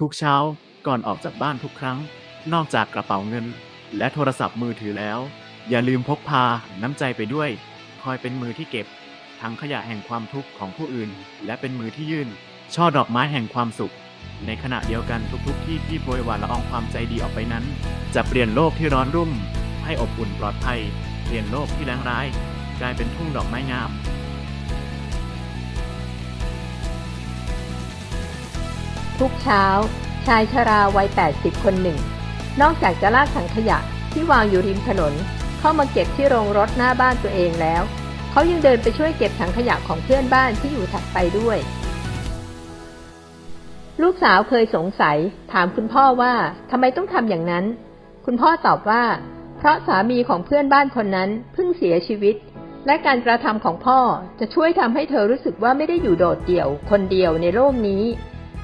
ทุกเช้าก่อนออกจากบ้านทุกครั้ง นอกจากกระเป๋าเงิน และโทรศัพท์มือถือแล้ว อย่าลืมพกพาน้ำใจไปด้วย คอยเป็นมือที่เก็บ ทั้งขยะแห่งความทุกข์ของผู้อื่น และเป็นมือที่ยื่น ช่อดอกไม้แห่งความสุข ในขณะเดียวกันทุกๆ ที่ที่โปรยหวานละอองความใจดีออกไปนั้น จะเปลี่ยนโลกที่ร้อนรุ่ม ให้อบอุ่นปลอดภัย เปลี่ยนโลกที่แรงร้าย กลายเป็นทุ่งดอกไม้งาม ทุกเช้า ชายชราวัย 80 คนหนึ่ง นอกจากจะลากถังขยะที่วางอยู่ริมถนน เข้ามาเก็บที่โรงรถหน้าบ้านตัวเองแล้ว เขายังเดินไปช่วยเก็บถังขยะของเพื่อนบ้านที่อยู่ถัดไปด้วย ลูกสาวเคยสงสัย ถามคุณพ่อว่าทำไมต้องทำอย่างนั้น คุณพ่อตอบว่า เพราะสามีของเพื่อนบ้านคนนั้นเพิ่งเสียชีวิตและการกระทำของพ่อจะช่วยทำให้เธอรู้สึกว่าไม่ได้อยู่โดดเดี่ยวคนเดียวในโลกนี้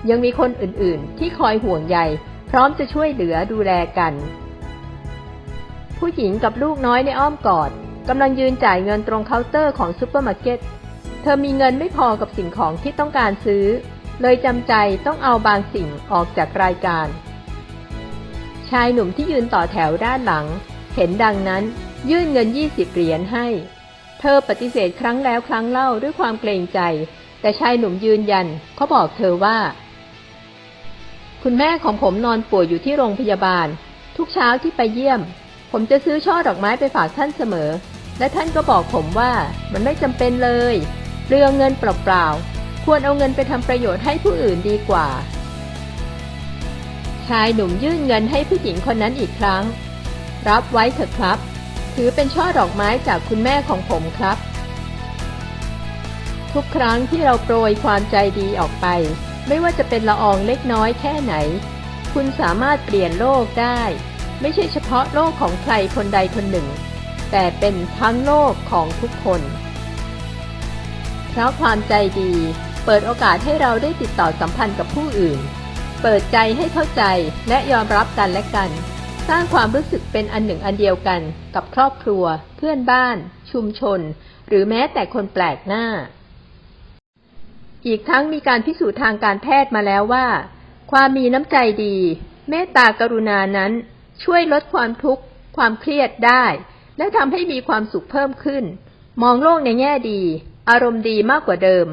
ยังมีคนอื่นๆ ที่คอยห่วงใยพร้อมจะช่วยเหลือดูแลกัน ผู้หญิงกับลูกน้อยในอ้อมกอดกำลังยืนจ่ายเงินตรงเคาน์เตอร์ของซูเปอร์มาร์เก็ต เธอมีเงินไม่พอกับสิ่งของที่ต้องการซื้อ เลยจำใจต้องเอาบางสิ่งออกจากรายการ ชายหนุ่มที่ยืนต่อแถวด้านหลัง เห็นดังนั้น ยื่นเงิน 20 เหรียญให้ เธอปฏิเสธครั้งแล้วครั้งเล่าด้วยความเกรงใจ แต่ชายหนุ่มยืนยันเขาบอกเธอว่า คุณแม่ของผมนอนป่วยอยู่ที่โรงพยาบาล ทุกเช้าที่ไปเยี่ยม ผมจะซื้อช่อดอกไม้ไปฝากท่านเสมอ และท่านก็บอกผมว่ามันไม่จำเป็นเลยเปลืองเงินเปล่าๆควรเอาเงินไปทำประโยชน์ให้ผู้อื่นดีกว่า ชายหนุ่มยื่นเงินให้ผู้หญิงคนนั้นอีกครั้ง รับไว้เถอะครับ ถือเป็นช่อดอกไม้จากคุณแม่ของผมครับ ทุกครั้งที่เราโปรยความใจดีออกไป ไม่ว่าจะเป็นละอองเล็กน้อยแค่ไหน คุณสามารถเปลี่ยนโลกได้ ไม่ใช่เฉพาะโลกของใครคนใดคนหนึ่ง แต่เป็นทั้งโลกของทุกคน เพราะความใจดี เปิดโอกาสให้เราได้ติดต่อสัมพันธ์กับผู้อื่น เปิดใจให้เข้าใจและยอมรับกันและกัน สร้างความรู้สึกเป็นอันหนึ่งอันเดียวกัน กับครอบครัว เพื่อนบ้าน ชุมชน หรือแม้แต่คนแปลกหน้า อีกทั้งมีการพิสูจน์ทางการแพทย์มาแล้วว่า ความมีน้ำใจดี เมตตากรุณานั้น ช่วยลดความทุกข์ ความเครียดได้ และทำให้มีความสุขเพิ่มขึ้น มองโลกในแง่ดี อารมณ์ดีมากกว่าเดิม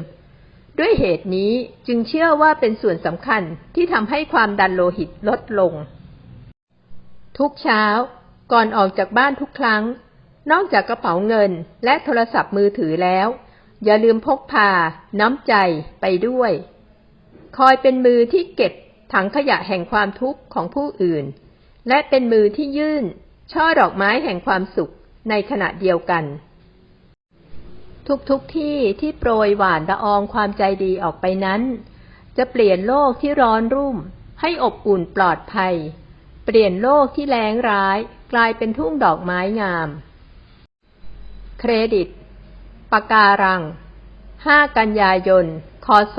ด้วยเหตุนี้จึงเชื่อว่าเป็นส่วนสำคัญที่ทำให้ความดันโลหิตลดลง ทุกเช้า ก่อนออกจากบ้านทุกครั้ง นอกจากกระเป๋าเงินและโทรศัพท์มือถือแล้ว อย่าลืมพกพา น้ำใจไปด้วย คอยเป็นมือที่เก็บถังขยะแห่งความทุกข์ของผู้อื่น และเป็นมือที่ยื่น ช่อดอกไม้แห่งความสุขในขณะเดียวกัน ทุกๆทที่ที่โปรยหวานละอองความใจดีออกไปนั้น จะเปลี่ยนโลกที่ร้อนรุ่ม ให้อบอุ่นปลอดภัย เปลี่ยนโลกที่แล้งร้าย กลายเป็นทุ่งดอกไม้งาม เครดิต ปากการัง 5 กันยายน คศ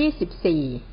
2024